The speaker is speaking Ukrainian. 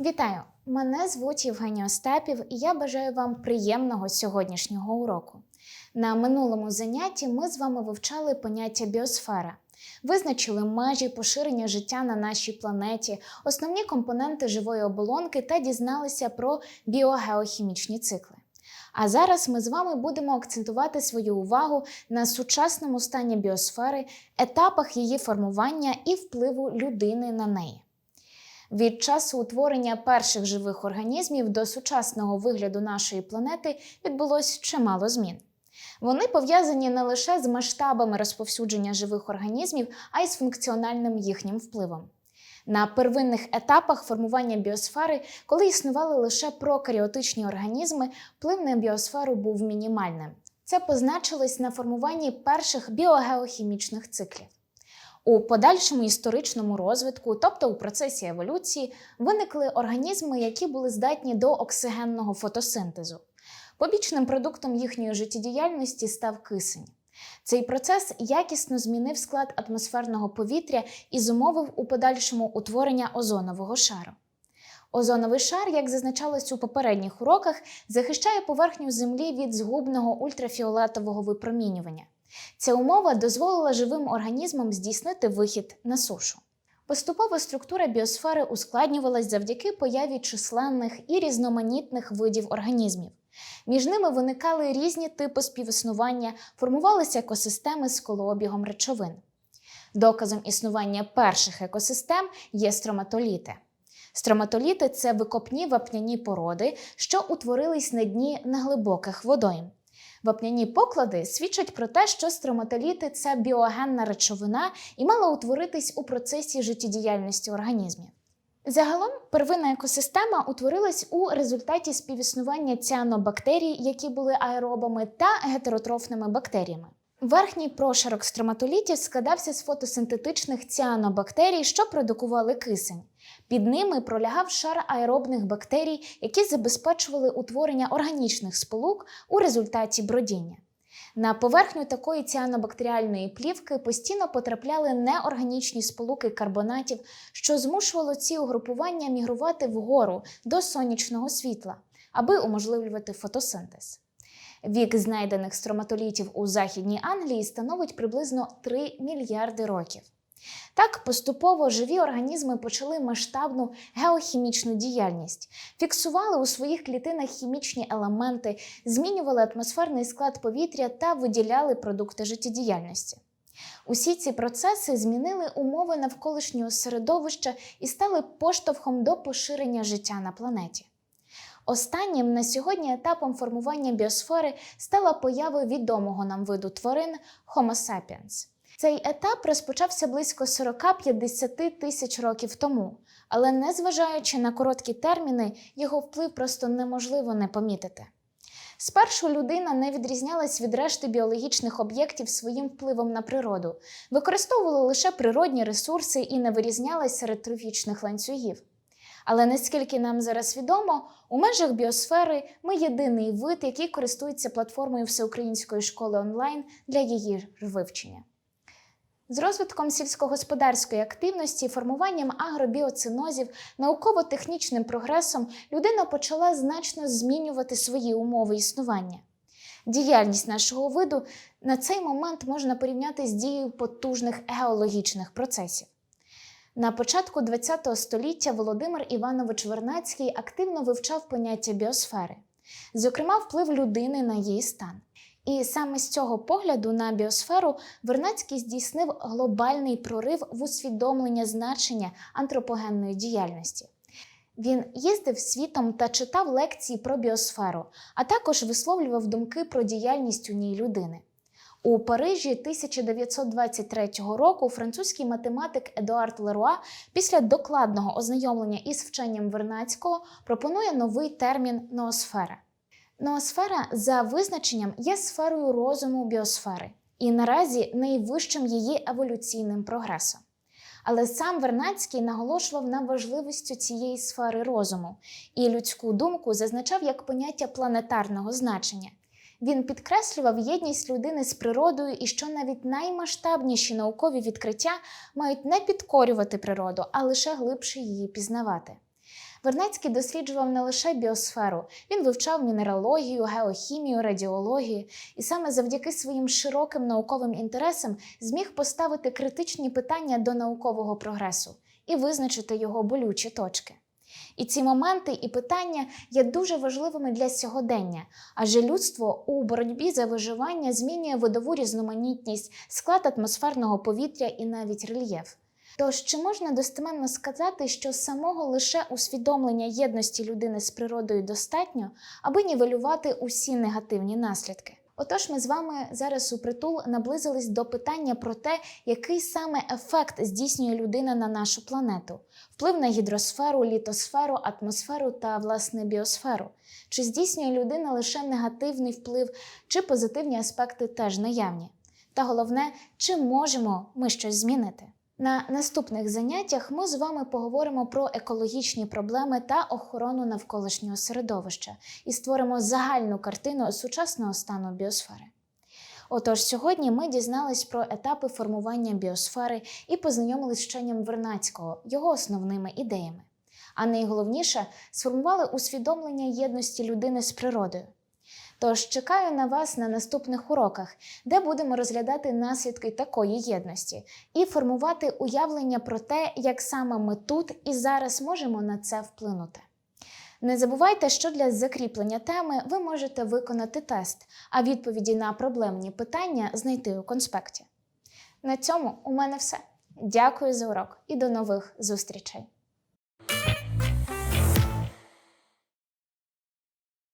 Вітаю! Мене звуть Євгенія Остапів, і я бажаю вам приємного сьогоднішнього уроку. На минулому занятті ми з вами вивчали поняття біосфера, визначили межі поширення життя на нашій планеті, основні компоненти живої оболонки та дізналися про біогеохімічні цикли. А зараз ми з вами будемо акцентувати свою увагу на сучасному стані біосфери, етапах її формування і впливу людини на неї. Від часу утворення перших живих організмів до сучасного вигляду нашої планети відбулось чимало змін. Вони пов'язані не лише з масштабами розповсюдження живих організмів, а й з функціональним їхнім впливом. На первинних етапах формування біосфери, коли існували лише прокаріотичні організми, вплив на біосферу був мінімальним. Це позначилось на формуванні перших біогеохімічних циклів. У подальшому історичному розвитку, тобто у процесі еволюції, виникли організми, які були здатні до оксигенного фотосинтезу. Побічним продуктом їхньої життєдіяльності став кисень. Цей процес якісно змінив склад атмосферного повітря і зумовив у подальшому утворення озонового шару. Озоновий шар, як зазначалось у попередніх уроках, захищає поверхню Землі від згубного ультрафіолетового випромінювання. Ця умова дозволила живим організмам здійснити вихід на сушу. Поступово структура біосфери ускладнювалась завдяки появі численних і різноманітних видів організмів. Між ними виникали різні типи співіснування, формувалися екосистеми з колообігом речовин. Доказом існування перших екосистем є строматоліти. Строматоліти це викопні вапняні породи, що утворились на дні неглибоких водойм. Вапняні поклади свідчать про те, що строматоліти це біогенна речовина і мала утворитись у процесі життєдіяльності організмів. Загалом первинна екосистема утворилась у результаті співіснування ціанобактерій, які були аеробами, та гетеротрофними бактеріями. Верхній прошарок строматолітів складався з фотосинтетичних ціанобактерій, що продукували кисень. Під ними пролягав шар аеробних бактерій, які забезпечували утворення органічних сполук у результаті бродіння. На поверхню такої ціанобактеріальної плівки постійно потрапляли неорганічні сполуки карбонатів, що змушувало ці угрупування мігрувати вгору до сонячного світла, аби уможливлювати фотосинтез. Вік знайдених строматолітів у Західній Англії становить приблизно 3 мільярди років. Так, поступово живі організми почали масштабну геохімічну діяльність, фіксували у своїх клітинах хімічні елементи, змінювали атмосферний склад повітря та виділяли продукти життєдіяльності. Усі ці процеси змінили умови навколишнього середовища і стали поштовхом до поширення життя на планеті. Останнім на сьогодні етапом формування біосфери стала поява відомого нам виду тварин Homo sapiens. Цей етап розпочався близько 40-50 тисяч років тому, але незважаючи на короткі терміни, його вплив просто неможливо не помітити. Спершу людина не відрізнялась від решти біологічних об'єктів своїм впливом на природу, використовувала лише природні ресурси і не вирізнялась серед трофічних ланцюгів. Але наскільки нам зараз відомо, у межах біосфери ми єдиний вид, який користується платформою всеукраїнської школи онлайн для її вивчення. З розвитком сільськогосподарської активності, формуванням агробіоцинозів, науково-технічним прогресом людина почала значно змінювати свої умови існування. Діяльність нашого виду на цей момент можна порівняти з дією потужних геологічних процесів. На початку ХХ століття Володимир Іванович Вернацький активно вивчав поняття біосфери, зокрема, вплив людини на її стан. І саме з цього погляду на біосферу Вернацький здійснив глобальний прорив в усвідомлення значення антропогенної діяльності. Він їздив світом та читав лекції про біосферу, а також висловлював думки про діяльність у ній людини. У Парижі 1923 року французький математик Едуард Леруа після докладного ознайомлення із вченням Вернацького пропонує новий термін ноосфера. Ноосфера за визначенням є сферою розуму біосфери і наразі найвищим її еволюційним прогресом. Але сам Вернацький наголошував на важливості цієї сфери розуму і людську думку зазначав як поняття планетарного значення. Він підкреслював єдність людини з природою і що навіть наймасштабніші наукові відкриття мають не підкорювати природу, а лише глибше її пізнавати. Вернецький досліджував не лише біосферу, він вивчав мінералогію, геохімію, радіологію, і саме завдяки своїм широким науковим інтересам зміг поставити критичні питання до наукового прогресу і визначити його болючі точки. І ці моменти і питання є дуже важливими для сьогодення, адже людство у боротьбі за виживання змінює видову різноманітність, склад атмосферного повітря і навіть рельєф. Тож чи можна достеменно сказати, що самого лише усвідомлення єдності людини з природою достатньо, аби нівелювати усі негативні наслідки? Отож, ми з вами зараз у притул наблизились до питання про те, який саме ефект здійснює людина на нашу планету, вплив на гідросферу, літосферу, атмосферу та власне біосферу. Чи здійснює людина лише негативний вплив, чи позитивні аспекти теж наявні? Та головне, чи можемо ми щось змінити? На наступних заняттях ми з вами поговоримо про екологічні проблеми та охорону навколишнього середовища і створимо загальну картину сучасного стану біосфери. Отож, сьогодні ми дізнались про етапи формування біосфери і познайомились з вченням Вернацького, його основними ідеями. А найголовніше сформували усвідомлення єдності людини з природою. Тож чекаю на вас на наступних уроках, де будемо розглядати наслідки такої єдності і формувати уявлення про те, як саме ми тут і зараз можемо на це вплинути. Не забувайте, що для закріплення теми ви можете виконати тест, а відповіді на проблемні питання знайти у конспекті. На цьому у мене все. Дякую за урок і до нових зустрічей!